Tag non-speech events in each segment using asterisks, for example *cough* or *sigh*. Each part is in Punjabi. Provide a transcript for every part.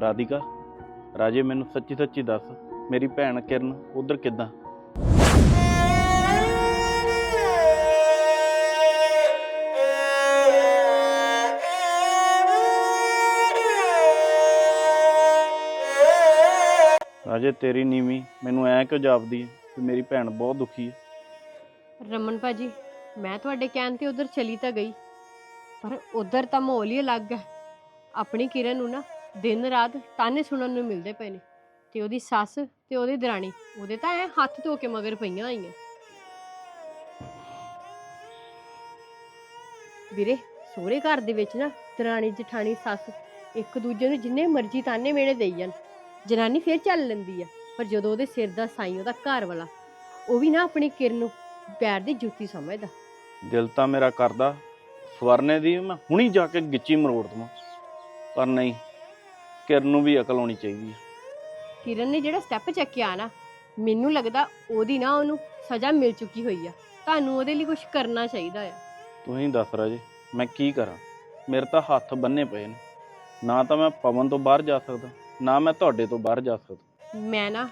ਰਾਧਿਕਾ, ਰਾਜੇ ਮੈਨੂੰ ਸੱਚੀ ਸੱਚੀ ਦੱਸ, ਮੇਰੀ ਭੈਣ ਕਿਰਨ ਉਧਰ ਕਿੱਦਾਂ? ਰਾਜੇ, ਤੇਰੀ ਨੀਵੀਂ ਮੈਨੂੰ ਐ ਕਿਉਂ ਜਾਪਦੀ ਹੈ ਕਿ ਮੇਰੀ ਭੈਣ ਬਹੁਤ ਦੁਖੀ ਹੈ ਰਮਨ ਭਾਜੀ, ਮੈਂ ਤੁਹਾਡੇ ਕਹਿਣ ਤੇ ਉਧਰ ਚਲੀ ਤਾਂ ਗਈ, ਪਰ ਉਧਰ ਤਾਂ ਮਾਹੌਲ ਹੀ ਅਲੱਗ ਹੈ ਆਪਣੀ ਕਿਰਨ ਨੂੰ ਨਾ ਦਿਨ ਰਾਤ ਤਾਨੇ ਸੁਣਨ ਨੂੰ ਮਿਲਦੇ ਪਏ ਨੇ। ਤੇ ਉਹਦੀ ਸੱਸ ਤੇ ਉਹਦੀ ਦਰਾਣੀ, ਉਹਦੇ ਤਾਂ ਐ ਹੱਥ ਧੋ ਕੇ ਮਗਰ ਪਈਆਂ ਹੋਈਆਂ ਵੀਰੇ, ਸੋਹਰੇ ਘਰ ਦੇ ਵਿੱਚ ਨਾ ਦਰਾਣੀ, ਜਠਾਣੀ, ਸੱਸ ਇੱਕ ਦੂਜੇ ਨੂੰ ਜਿੰਨੇ ਮਰਜ਼ੀ ਤਾਨੇ ਮੇੜੇ ਦੇਈ ਜਾਣ, ਜਨਾਨੀ ਫੇਰ ਚੱਲ ਲੈਂਦੀ ਆ। ਪਰ ਜਦੋਂ ਉਹਦੇ ਸਿਰ ਦਾ ਸਾਈ ਉਹਦਾ ਘਰ ਵਾਲਾ, ਉਹ ਵੀ ਨਾ ਆਪਣੀ ਕਿਰਨ ਨੂੰ ਪੈਰ ਦੀ ਜੁੱਤੀ ਸਮਝਦਾ। ਦਿਲ ਤਾਂ ਮੇਰਾ ਕਰਦਾ, ਸਵਰਨੇ ਦੀ ਮੈਂ ਹੁਣੀ ਜਾ ਕੇ ਗਿੱਚੀ ਮਰੋੜ ਦਵਾਂ। ਪਰ ਨਹੀਂ ਕਿਰਨ ਨੂੰ ਵੀ ਅਕਲ ਆਉਣੀ ਚਾਹੀਦੀ ਹੈ ਕਿਰਨ ਨੇ ਜਿਹੜਾ ਸਟੈਪ ਚੱਕਿਆ ਨਾ ਮੈਨੂੰ ਲੱਗਦਾ ਉਹਦੀ ਨਾ ਉਹਨੂੰ ਸਜ਼ਾ ਮਿਲ ਚੁੱਕੀ ਹੋਈ ਆ। ਤੁਹਾਨੂੰ ਉਹਦੇ ਲਈ ਕੁਝ ਕਰਨਾ ਚਾਹੀਦਾ ਆ। ਤੂੰ ਹੀ ਦੱਸ ਰਾਜੇ ਮੈਂ ਕੀ ਕਰਾਂ? ਮੇਰੇ ਤਾਂ ਹੱਥ ਬੰਨੇ ਪਏ ਨੇ। ਨਾ ਤਾਂ ਮੈਂ ਪਵਨ ਤੋਂ ਬਾਹਰ ਜਾ ਸਕਦਾ ਨਾ ਮੈਂ ਤੁਹਾਡੇ ਤੋਂ ਬਾਹਰ ਜਾ ਸਕਦਾ। ਮੈਂ ਨਾ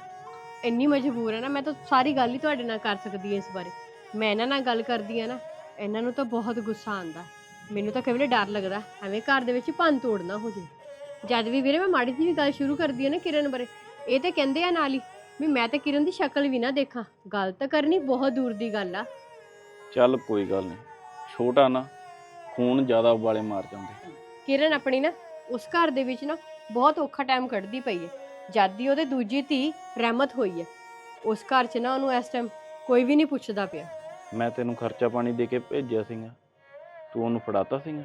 ਇੰਨੀ ਮਜਬੂਰ ਆ ਨਾ ਮੈਂ ਤਾਂ ਸਾਰੀ ਗੱਲ ਹੀ ਤੁਹਾਡੇ ਨਾਲ ਕਰ ਸਕਦੀ ਹਾਂ ਇਸ ਬਾਰੇ। ਮੈਂ ਇਹਨਾਂ ਨਾਲ ਗੱਲ ਕਰਦੀ ਆ ਨਾ ਇਹਨਾਂ ਨੂੰ ਤਾਂ ਬਹੁਤ ਗੁੱਸਾ ਆਉਂਦਾ। ਮੈਨੂੰ ਤਾਂ ਕਈ ਵੇਲੇ ਡਰ ਲੱਗਦਾ ਐਵੇਂ ਘਰ ਦੇ ਵਿੱਚ ਭੰਨ ਤੋੜ ਨਾ ਹੋ ਜੇ ਜਦ ਵੀ ਵੀਰੇ ਮੈਂ ਮਾੜੀ ਜਿਹੀ ਵੀ ਗੱਲ ਸ਼ੁਰੂ ਕਰਦੀ ਆ ਨਾ ਕਿਰਨ ਬਾਰੇ ਇਹ ਤੇ ਕਹਿੰਦੇ ਆ ਨਾਲ ਹੀ ਵੀ ਮੈਂ ਤਾਂ ਕਿਰਨ ਦੀ ਸ਼ਕਲ ਵੀ ਨਾ ਦੇਖਾਂ। ਗੱਲ ਤਾਂ ਕਰਨੀ ਬਹੁਤ ਦੂਰ ਦੀ ਗੱਲ ਆ। ਚੱਲ ਕੋਈ ਗੱਲ ਨਹੀਂ ਛੋਟਾ ਨਾ ਖੂਨ ਜ਼ਿਆਦਾ ਉਬਾਲੇ ਮਾਰ ਜਾਂਦੇ। ਕਿਰਨ ਆਪਣੀ ਨਾ ਉਸ ਘਰ ਦੇ ਵਿੱਚ ਨਾ ਬਹੁਤ ਔਖਾ ਟਾਈਮ ਕੱਢਦੀ ਪਈ ਹੈ। ਜਦ ਦੀ ਉਹਦੇ ਦੂਜੀ ਧੀ ਰਹਿਮਤ ਹੋਈ ਹੈ ਉਸ ਘਰ 'ਚ ਨਾ ਉਹਨੂੰ ਇਸ ਟਾਈਮ ਕੋਈ ਵੀ ਨਹੀਂ ਪੁੱਛਦਾ ਪਿਆ। ਮੈਂ ਤੈਨੂੰ ਖਰਚਾ ਪਾਣੀ ਦੇ ਕੇ ਭੇਜਿਆ ਸੀਗਾ। ਤੂੰ ਉਹਨੂੰ ਫੜਾਤਾ ਸੀਗਾ?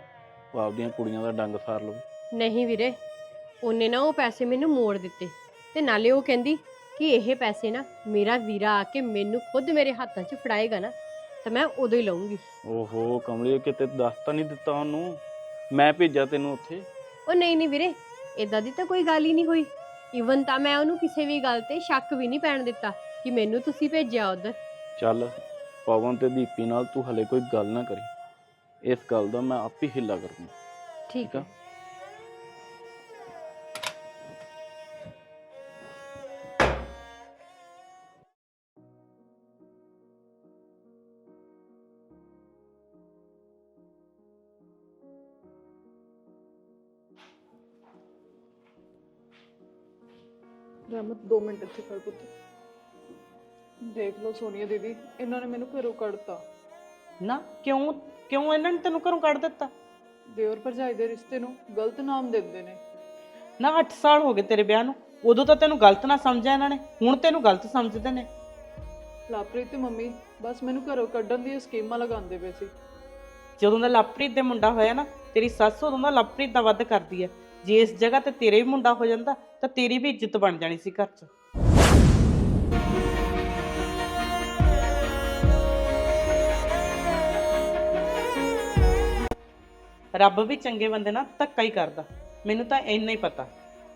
ਉਹ ਆਪਦੀਆਂ ਕੁੜੀਆਂ ਦਾ ਡੰਗ ਸਾਰ ਲਵੇ। ਨਹੀਂ ਵੀਰੇ ਉਹਨੇ ਨਾ ਉਹ ਪੈਸੇ ਮੈਨੂੰ ਮੋੜ ਦਿੱਤੇ ਤੇ ਨਾਲੇ ਉਹ ਕਹਿੰਦੀ ਕਿ ਇਹ ਪੈਸੇ ਨਾ ਮੇਰਾ ਵੀਰਾ ਆ ਕੇ ਮੈਨੂੰ ਖੁਦ ਮੇਰੇ ਹੱਥਾਂ 'ਚ ਫੜਾਏਗਾ ਨਾ ਤਾਂ ਮੈਂ ਉਦੋਂ ਹੀ ਲਵਾਂਗੀ ਓਹੋ ਕਮਲੀ ਕਿਤੇ ਦੱਸ ਤਾਂ ਨਹੀਂ ਦਿੱਤਾ ਉਹਨੂੰ? ਮੈਂ ਭੇਜਿਆ ਤੈਨੂੰ ਉੱਥੇ। ਉਹ ਨਹੀਂ ਨਹੀਂ ਵੀਰੇ ਇਦਾਂ ਦੀ ਤਾਂ ਕੋਈ ਗੱਲ ਹੀ ਨਹੀਂ ਹੋਈ। ਇਵਨ ਤਾਂ ਮੈਂ ਉਹਨੂੰ ਕਿਸੇ ਵੀ ਗੱਲ ਤੇ ਸ਼ੱਕ ਵੀ ਨਹੀਂ ਪੈਣ ਦਿੱਤਾ ਕਿ ਮੈਨੂੰ ਤੁਸੀਂ ਭੇਜਿਆ ਉਧਰ। ਚੱਲ ਪਵਨ ਤੇ ਦੀਪੀ ਨਾਲ ਤੂੰ ਹਲੇ ਕੋਈ ਗੱਲ ਨਾ ਕਰੀ। ਇਸ ਗੱਲ ਦਾ ਮੈਂ ਆਪ ਹੀ ਹਿੱਲਾ ਕਰੂੰਗਾ। ਠੀਕ ਹੈ। ਰਹਿਮਤ 2 ਮਿੰਟ ਇੱਥੇ ਕਰ ਪੁੱਤ। ਦੇਖ ਲਓ ਸੋਨੀਆ ਦੀਦੀ ਇਹਨਾਂ ਨੇ ਮੈਨੂੰ ਘਰੋਂ ਕੱਢਤਾ। ਨਾ ਕਿਉਂ ਕਿਉਂ ਇਹਨਾਂ ਨੇ ਤੈਨੂੰ ਘਰੋਂ ਕੱਢ ਦਿੱਤਾ? ਦੇਵਰ ਭਰਜਾਈ ਦੇ ਰਿਸ਼ਤੇ ਨੂੰ ਗਲਤ ਨਾਮ ਦਿੰਦੇ ਨੇ। ਨਾ 8 ਸਾਲ ਹੋ ਗਏ ਤੇਰੇ ਵਿਆਹ ਨੂੰ। ਉਦੋਂ ਤਾਂ ਤੈਨੂੰ ਗਲਤ ਨਾ ਸਮਝਿਆ ਇਹਨਾਂ ਨੇ। ਹੁਣ ਤੈਨੂੰ ਗਲਤ ਸਮਝਦੇ ਨੇ। ਲਾਪ੍ਰੀਤ ਤੇ ਮੰਮੀ ਬਸ ਮੈਨੂੰ ਘਰੋਂ ਕੱਢਣ ਦੀਆਂ ਸਕੀਮਾਂ ਲਗਾਉਂਦੇ ਪਏ ਸੀ। ਜਦੋਂ ਦਾ ਲਵਪ੍ਰੀਤ ਦੇ ਮੁੰਡਾ ਹੋਇਆ ਨਾ ਤੇਰੀ ਸੱਸ ਉਦੋਂ ਦਾ ਲਵਪ੍ਰੀਤ ਦਾ ਵੱਧ ਕਰਦੀ ਹੈ। ਜੇ ਇਸ ਜਗ੍ਹਾ ਤੇ ਤੇਰੇ ਵੀ ਮੁੰਡਾ ਹੋ ਜਾਂਦਾ ਤਾਂ ਤੇਰੀ ਵੀ ਇੱਜ਼ਤ ਬਣ ਜਾਣੀ ਸੀ ਘਰ 'ਚ। ਰੱਬ ਵੀ ਚੰਗੇ ਬੰਦੇ ਨਾਲ ਧੱਕਾ ਹੀ ਕਰਦਾ। ਮੈਨੂੰ ਤਾਂ ਇੰਨਾ ਹੀ ਪਤਾ।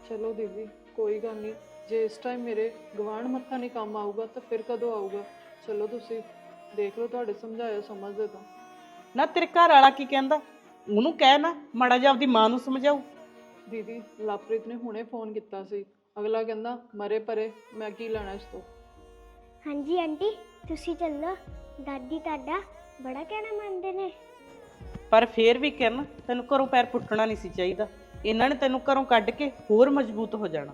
ਚਲੋ ਦੀਦੀ ਕੋਈ ਗੱਲ ਨਹੀਂ। ਜੇ ਇਸ ਟਾਈਮ ਮੇਰੇ ਗਵਾਂਢ ਮੱਥਾ ਨਹੀਂ ਕੰਮ ਆਊਗਾ ਤਾਂ ਫਿਰ ਕਦੋਂ ਆਊਗਾ? ਚਲੋ ਤੁਸੀਂ ਦੇਖ ਲਓ ਤੁਹਾਡੇ ਸਮਝਾਇਆ ਸਮਝਦੇ ਤਾਂ। ਨਾ ਤੇਰੇ ਘਰ ਵਾਲਾ ਕੀ ਕਹਿੰਦਾ? ਉਹਨੂੰ ਕਹਿ ਨਾ ਮਾੜਾ ਜਿਹਾ ਆਪਦੀ ਮਾਂ ਨੂੰ ਸਮਝਾਓ। ਦੀਦੀ ਲਾਪ੍ਰੀਤ ਨੇ ਹੁਣੇ ਫੋਨ ਕੀਤਾ ਸੀ। ਅਗਲਾ ਕਹਿੰਦਾ ਮਰੇ ਪਰੇ ਮੈਂ ਕੀ ਲੈਣਾ ਇਸ ਤੋਂ? ਹਾਂਜੀ ਆਂਟੀ ਤੁਸੀਂ ਚੱਲੋ। ਦਾਦੀ ਤੁਹਾਡਾ ਬੜਾ ਕਹਿਣਾ ਮੰਨਦੇ ਨੇ। ਪਰ ਫੇਰ ਵੀ ਕਿਰਨ ਤੈਨੂੰ ਘਰੋਂ ਪੈਰ ਪੁੱਟਣਾ ਨਹੀਂ ਸੀ ਚਾਹੀਦਾ। ਇਹਨਾਂ ਨੇ ਤੈਨੂੰ ਘਰੋਂ ਕੱਢ ਕੇ ਹੋਰ ਮਜ਼ਬੂਤ ਹੋ ਜਾਣਾ।